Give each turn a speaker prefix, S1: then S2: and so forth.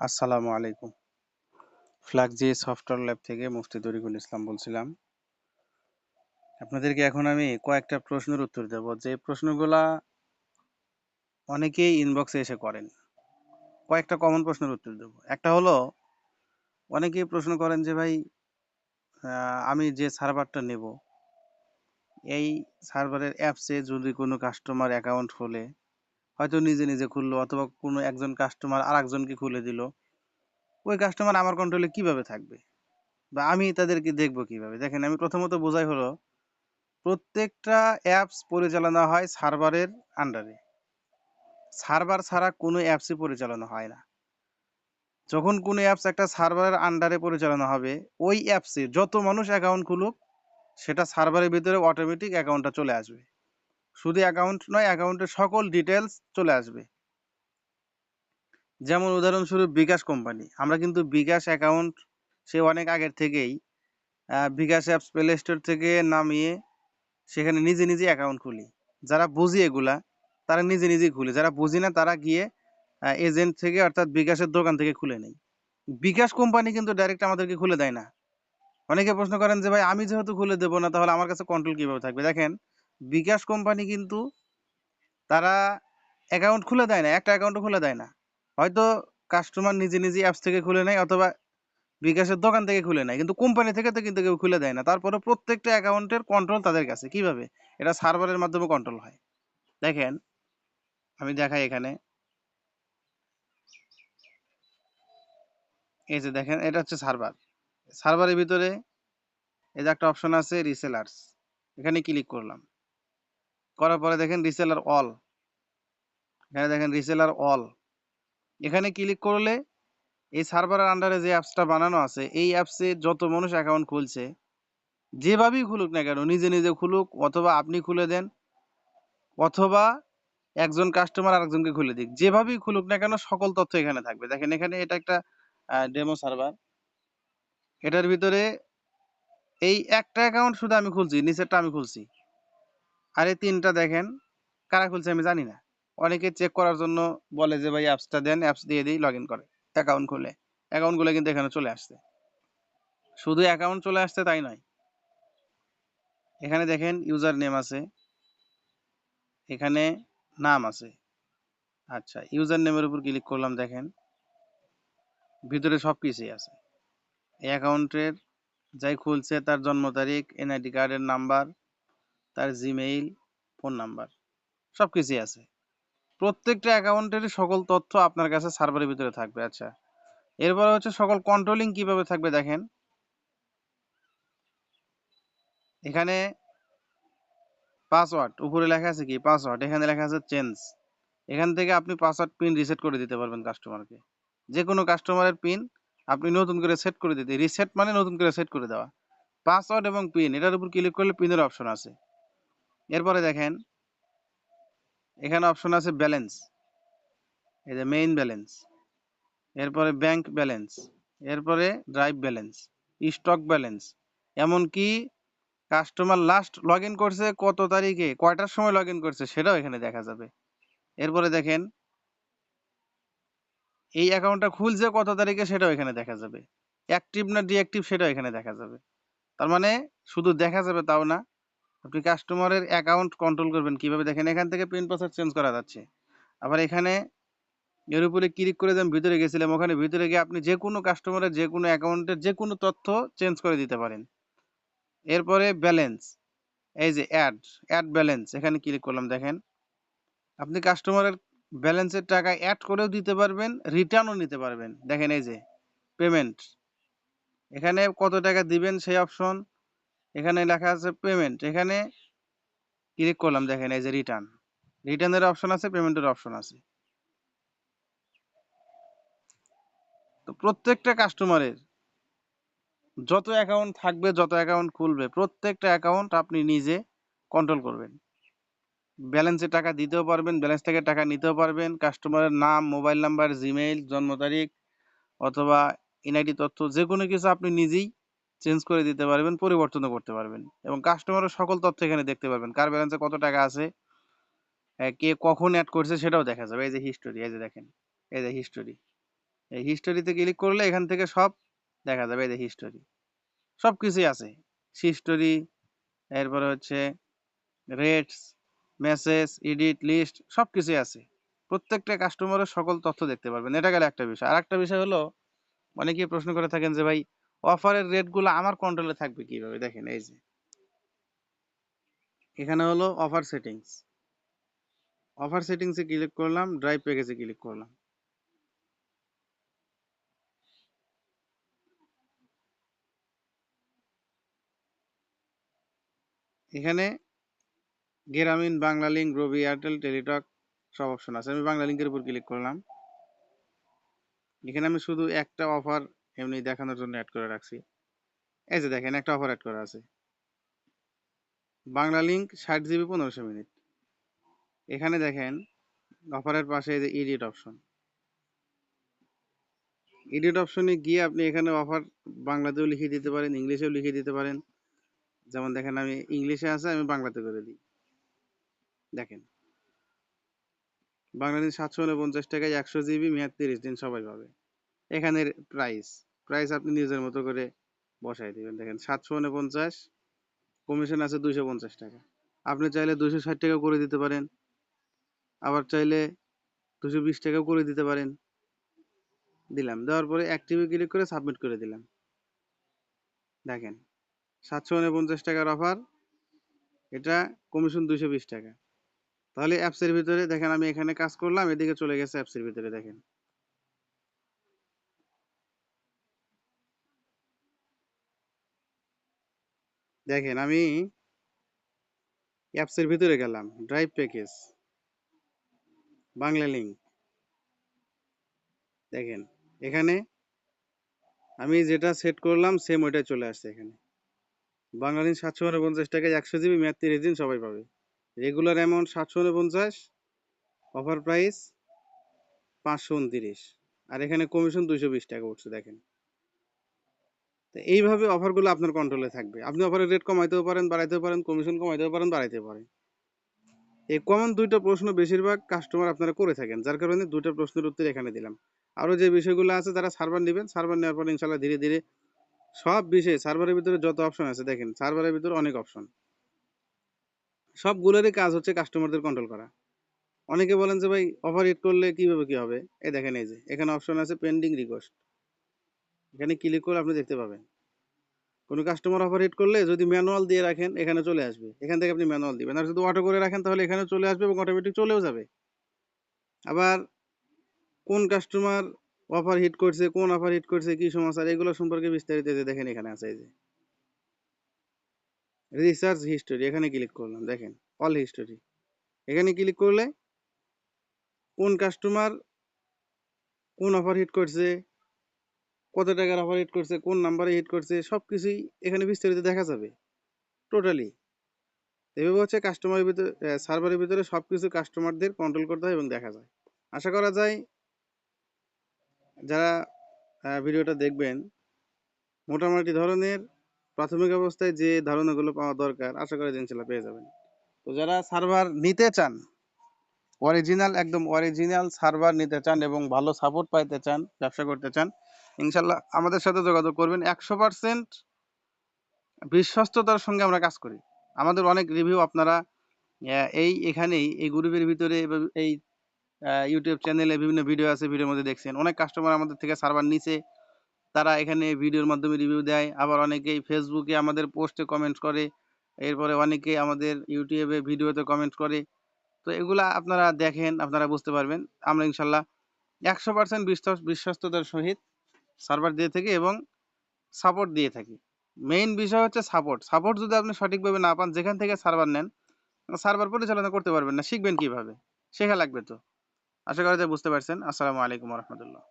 S1: আসসালামু আলাইকুম। ফ্লাগজি software lab থেকে মুফতি তরিকুল ইসলাম বলছিলাম। আপনাদেরকে এখন আমি কয়েকটা প্রশ্নের উত্তর দেব। যে প্রশ্নগুলা অনেকেই ইনবক্সে এসে করেন। কয়েকটা কমন প্রশ্নের উত্তর দেব। একটা হলো, অনেকেই প্রশ্ন করেন যে ভাই আমি যে সার্ভারটা নেব, এই সার্ভারের অ্যাপসে যদি কোনো কাস্টমার অ্যাকাউন্ট খোলে হয়তো নিজে নিজে খুললো অথবা কোনো একজন কাস্টমার আর একজনকে খুলে দিল। ওই কাস্টমার আমার কন্ট্রোলে কীভাবে থাকবে? বা আমি তাদেরকে দেখব কীভাবে? দেখেন, আমি প্রথমত বোঝাই হলো, প্রত্যেকটা অ্যাপস পরিচালনা হয় সার্ভারের আন্ডারে সার্ভার ছাড়া কোনো অ্যাপসই পরিচালনা হয় না। যখন কোনো অ্যাপস একটা সার্ভারের আন্ডারে পরিচালনা হবে, ওই অ্যাপসে যত মানুষ অ্যাকাউন্ট খুলুক, সেটা সার্ভারের ভিতরে অটোমেটিক অ্যাকাউন্টটা চলে আসবে। শুধু অ্যাকাউন্ট নয় অ্যাকাউন্টের সকল ডিটেলস চলে আসবে। যেমন উদাহরণস্বরূপ বিকাশ কোম্পানি আমরা কিন্তু বিকাশ অ্যাকাউন্ট সে অনেক আগের থেকেই বিকাশ অ্যাপস প্লে স্টোর থেকে নামিয়ে সেখানে নিজে নিজে অ্যাকাউন্ট খুলি। যারা বুঝি এগুলা, তারা নিজে নিজেই খুলে। যারা বুঝি না, তারা গিয়ে এজেন্ট থেকে অর্থাৎ বিকাশের দোকান থেকে খুলে নেই বিকাশ কোম্পানি কিন্তু ডাইরেক্ট আমাদেরকে খুলে দেয় না। অনেকে প্রশ্ন করেন যে, ভাই, আমি যেহেতু খুলে দেবো না, তাহলে আমার কাছে কন্ট্রোল কীভাবে থাকবে? দেখেন বিকাশ কোম্পানি কিন্তু তারা অ্যাকাউন্ট খুলে দেয় না, একটা অ্যাকাউন্টও খুলে দেয় না। হয়তো কাস্টমার নিজে নিজে অ্যাপস থেকে খুলে নেয় অথবা বিকাশের দোকান থেকে খুলে নেয়, কিন্তু কোম্পানি থেকে তো কিন্তু কেউ খুলে দেয় না। তারপরে প্রত্যেকটা অ্যাকাউন্টের কন্ট্রোল তাদের কাছে। কীভাবে? এটা সার্ভারের মাধ্যমে কন্ট্রোল হয়। দেখেন, আমি দেখাই এখানে। এই যে দেখেন, এটা হচ্ছে সার্ভার সার্ভারের ভিতরে এই যে একটা অপশন আছে রিসেলার্স এখানে ক্লিক করলাম। করার পরে দেখেন রিসেলার অল এখানে দেখেন রিসেলার অল এখানে ক্লিক করলে এই সার্ভারের আন্ডারে যে অ্যাপসটা বানানো আছে, এই অ্যাপসে যত মানুষ অ্যাকাউন্ট খুলছে, যেভাবেই খুলুক না কেন, নিজে নিজে খুলুক, অথবা আপনি খুলে দেন, অথবা একজন কাস্টমার আরেকজনকে খুলে দিক। যেভাবেই খুলুক না কেন, সকল তথ্য এখানে থাকবে। দেখেন এখানে এটা একটা ডেমো সার্ভার এটার ভিতরে এই একটা অ্যাকাউন্ট শুধু আমি খুলছি, নিচেরটা আমি খুলছি। আর এই তিনটা দেখেন, কারা খুলছে আমি জানি না। অনেকে চেক করার জন্য বলে যে, ভাই অ্যাপসটা দেন অ্যাপস দিয়ে দিই লগ করে অ্যাকাউন্ট খুলে। অ্যাকাউন্টগুলো কিন্তু এখানে চলে আসছে। শুধু অ্যাকাউন্ট চলে আসছে তাই নয়। এখানে দেখেন ইউজার নেম আছে, এখানে নাম আছে। আচ্ছা ইউজার নেমের উপর ক্লিক করলাম, দেখেন। ভিতরে সব কিছুই আছে। এই অ্যাকাউন্টের যাই খুলছে তার জন্ম তারিখ এনআইডি কার্ডের নাম্বার তার জিমেইল ফোন নাম্বার সব কিছুই আছে। প্রত্যেকটা অ্যাকাউন্টেরই সকল তথ্য আপনার কাছে সার্ভারের ভিতরে থাকবে আচ্ছা। এরপরে হচ্ছে সকল কন্ট্রোলিং কীভাবে থাকবে দেখেন। এখানে পাসওয়ার্ড উপরে লেখা আছে কি? পাসওয়ার্ড এখানে লেখা আছে চেঞ্জ এখান থেকে আপনি পাসওয়ার্ড পিন রিসেট করে দিতে পারবেন কাস্টমারকে যে কোনো কাস্টমারের পিন আপনি নতুন করে সেট করে দিতে রিসেট মানে নতুন করে সেট করে দেওয়া। পাসওয়ার্ড এবং পিন এটার উপর ক্লিক করলে পিনের অপশন আছে। এরপরে দেখেন, এখানে অপশন আছে ব্যালেন্স এই যে মেইন ব্যালেন্স এরপরে ব্যাংক ব্যালেন্স এরপরে ড্রাইভ ব্যালেন্স স্টক ব্যালেন্স এমনকি কাস্টমার লাস্ট লগ ইন করছে কত তারিখে, কয়টার সময় লগ ইন করছে সেটাও এখানে দেখা যাবে। এরপরে দেখেন, এই অ্যাকাউন্টটা খুলছে কত তারিখে সেটাও এখানে দেখা যাবে। অ্যাক্টিভ না ডিঅ্যাক্টিভ সেটাও এখানে দেখা যাবে। তার মানে শুধু দেখা যাবে তাও না আপনি কাস্টমারের অ্যাকাউন্ট কন্ট্রোল করবেন। কীভাবে দেখেন? এখান থেকে পিন পাসওয়ার্ড চেঞ্জ করা যাচ্ছে। আবার এখানে এর উপরে ক্লিক করে আমি ভিতরে গেছিলাম, ওখানে ভিতরে গিয়ে আপনি যে কোনো কাস্টমারের যে কোনো অ্যাকাউন্টের যে কোনো তথ্য চেঞ্জ করে দিতে পারেন। এরপরে ব্যালেন্স এই যে অ্যাড অ্যাড ব্যালেন্স এখানে ক্লিক করলাম, দেখেন। আপনি কাস্টমারের ব্যালেন্সের টাকা অ্যাড করেও দিতে পারবেন রিটার্নও নিতে পারবেন। দেখেন এই যে পেমেন্ট এখানে কত টাকা দিবেন সেই অপশন এখানে লেখা আছে পেমেন্ট এখানে ক্লিক করলাম, দেখেন এই যে রিটার্ন রিটার্নের অপশন আছে পেমেন্টের অপশন আছে। তো প্রত্যেকটা কাস্টমারের যত অ্যাকাউন্ট থাকবে, যত অ্যাকাউন্ট খুলবে, প্রত্যেকটা অ্যাকাউন্ট আপনি নিজে কন্ট্রোল করবেন। ব্যালেন্সে টাকা দিতেও পারবেন ব্যালেন্স থেকে টাকা নিতেও পারবেন কাস্টমারের নাম মোবাইল নাম্বার জিমেইল জন্ম তারিখ, অথবা এনআইডি তথ্য যে কোনো কিছু আপনি নিজেই চেঞ্জ করে দিতে পারবেন, পরিবর্তনও করতে পারবেন। এবং কাস্টমারের সকল তথ্য এখানে দেখতে পারবেন। কার ব্যালেন্সে কত টাকা আছে? কে কখন অ্যাড করছে সেটাও দেখা যাবে। এই যে হিস্টোরি এই যে দেখেন, এই যে হিস্টোরি এই হিস্টোরিতে ক্লিক করলে এখান থেকে সব দেখা যাবে, এই যে হিস্টোরি সব কিছুই আছে। হিস্টোরি এরপরে হচ্ছে রেটস মেসেজ এডিট লিস্ট সব কিছুই আছে। প্রত্যেকটা কাস্টমারের সকল তথ্য দেখতে পারবেন। এটা গেলে একটা বিষয়। আর একটা বিষয় হলো, অনেকেই প্রশ্ন করে থাকেন যে ভাই অফারের রেটগুলো আমার কন্ট্রোলে থাকবে কীভাবে? দেখেন, এই যে। এখানে হলো অফার সেটিংস। অফার সেটিংসে ক্লিক করলাম ড্রাইভ প্যাকেজে ক্লিক করলাম। এখানে Grameen Banglalink Robi Airtel, Teletalk সব অপশন আছে। আমি বাংলা লিঙ্কের উপর ক্লিক করলাম। এখানে আমি শুধু একটা অফার এমনি দেখানোর জন্য অ্যাড করে রাখছি। এই যে দেখেন, একটা অফার অ্যাড করা আছে। বাংলা লিঙ্ক ষাট জিবি পনেরোশো মিনিট। এখানে দেখেন অফারের পাশে যে ইডিট অপশন এডিট অপশনে গিয়ে আপনি এখানে অফার বাংলাতেও লিখে দিতে পারেন, ইংলিশেও লিখে দিতে পারেন। যেমন দেখেন, আমি ইংলিশে আছে, আমি বাংলাতে করে দিই। দেখেন। বাংলাদেশ সাতশো উনপঞ্চাশ টাকায় একশো জিবি মেয়াদ তিরিশ দিন সবাই পাবে। এখানের প্রাইস প্রাইস আপনি নিজের মতো করে বসাই দিবেন। দেখেন সাতশো উনপঞ্চাশ কমিশন আছে দুইশো পঞ্চাশ টাকা। আপনি চাইলে দুশো ষাট টাকা করে দিতে পারেন, আবার চাইলে দুশো বিশ টাকাও করে দিতে পারেন। দিলাম, দেওয়ার পরে অ্যাক্টিভে ক্লিক করে সাবমিট করে দিলাম। দেখেন, সাতশো উনপঞ্চাশ টাকার অফার এটা কমিশন দুইশো বিশ টাকা। তাহলে অ্যাপসের ভিতরে, দেখেন আমি এখানে কাজ করলাম, এদিকে চলে গেছে অ্যাপসের ভিতরে, দেখেন। দেখেন আমি অ্যাপসের ভিতরে গেলাম ড্রাইভ প্যাকেজ বাংলা লিঙ্ক দেখেন এখানে আমি যেটা সেট করলাম সেম ওইটাই চলে আসছে এখানে। বাংলা লিঙ্ক সাতশো উনপঞ্চাশ টাকায় একশো জিবি মেয়াদ তিরিশ দিন সবাই পাবে। রেগুলার অ্যামাউন্ট সাতশো উনপঞ্চাশ অফার প্রাইস পাঁচশো উনত্রিশ। আর এখানে কমিশন দুইশো বিশ টাকা উঠছে দেখেন। তো এইভাবে অফারগুলো আপনার কন্ট্রোলে থাকবে। আপনি অফারের রেট কমাইতেও পারেন, বাড়াইতেও পারেন কমিশন কমাইতেও পারেন বাড়াইতে পারেন। এই কমন দুইটা প্রশ্ন বেশিরভাগ কাস্টমার আপনারা করে থাকেন, যার কারণে দুইটা প্রশ্নের উত্তর এখানে দিলাম। আরও যে বিষয়গুলো আছে তারা সার্ভার নেবেন সার্ভার নেওয়ার পর ইনশাল্লাহ ধীরে ধীরে সব বিষয়ে সার্ভারের ভিতরে যত অপশন আছে, দেখেন সার্ভারের ভিতরে অনেক অপশন সবগুলোরই কাজ হচ্ছে কাস্টমারদের কন্ট্রোল করা। অনেকে বলেন যে ভাই অফার হিট করলে কীভাবে কি হবে? এই দেখেন এই যে, এখানে অপশন আছে পেন্ডিং রিকোয়েস্ট এখানে ক্লিক করে আপনি দেখতে পাবেন। কোনো কাস্টমার অফার হিট করলে যদি ম্যানুয়াল দিয়ে রাখেন, এখানে চলে আসবে। এখান থেকে আপনি ম্যানুয়াল দিবেন। আর যদি অটো করে রাখেন, তাহলে এখানে চলে আসবে এবং অটোমেটিক চলেও যাবে। আবার কোন কাস্টমার অফার হিট করছে, কোন অফার হিট করছে, কি সমস্যা, এগুলো সম্পর্কে বিস্তারিত যে দেখেন এখানে আছে যে। রিসার্চ হিস্টোরি এখানে ক্লিক করলাম, দেখেন অল হিস্টোরি এখানে ক্লিক করলে কোন কাস্টমার কোন অফার হিট করছে কত টাকার অফার হিট করছে, কোন নাম্বারে হিট করছে সব কিছুই এখানে বিস্তারিত দেখা যাবে। টোটালি এভাবে হচ্ছে কাস্টমারের ভিতরে সার্ভারের ভিতরে সব কিছু কাস্টমারদের কন্ট্রোল করতে হয় এবং দেখা যায়। আশা করা যায় যারা ভিডিওটা দেখবেন, মোটামুটি ধরনের প্রাথমিক অবস্থায় যে ধারণাগুলো পাওয়া দরকার, আশা করি ইনশাল্লাহ পেয়ে যাবেন। তো যারা সার্ভার নিতে চান অরিজিনাল একদম অরিজিনাল সার্ভার নিতে চান এবং ভালো সাপোর্ট পাইতে চান, ব্যবসা করতে চান ইনশাল্লাহ আমাদের সাথে যোগাযোগ করবেন। একশো পার্সেন্ট বিশ্বস্ততার সঙ্গে আমরা কাজ করি। আমাদের অনেক রিভিউ আপনারা এই এখানেই, এই গ্রুপের ভিতরে এই ইউটিউব চ্যানেলে বিভিন্ন ভিডিও আছে ভিডিওর মধ্যে দেখছেন। অনেক কাস্টমার আমাদের থেকে সার্ভার নিছে। তারা এখানে ভিডিওর মাধ্যমে রিভিউ দেয়। আবার অনেকেই ফেসবুকে আমাদের পোস্টে কমেন্ট করে। এরপরে অনেকে আমাদের ইউটিউবে ভিডিওতে কমেন্ট করে। তো এগুলা আপনারা দেখেন, আপনারা বুঝতে পারবেন। আমরা ইনশাল্লাহ একশো পার্সেন্ট বিশ্বাস বিশ্বস্ততার সহিত সার্ভার দিয়ে থাকি এবং সাপোর্ট দিয়ে থাকি। মেইন বিষয় হচ্ছে সাপোর্ট সাপোর্ট যদি আপনি সঠিকভাবে না পান, যেখান থেকে সার্ভার নেন সার্ভার পরিচালনা করতে পারবেন না। শিখবেন কীভাবে? শেখা লাগবে তো। আশা করা যায় বুঝতে পারছেন। আসসালামু আলাইকুম রহমতুল্লাহ।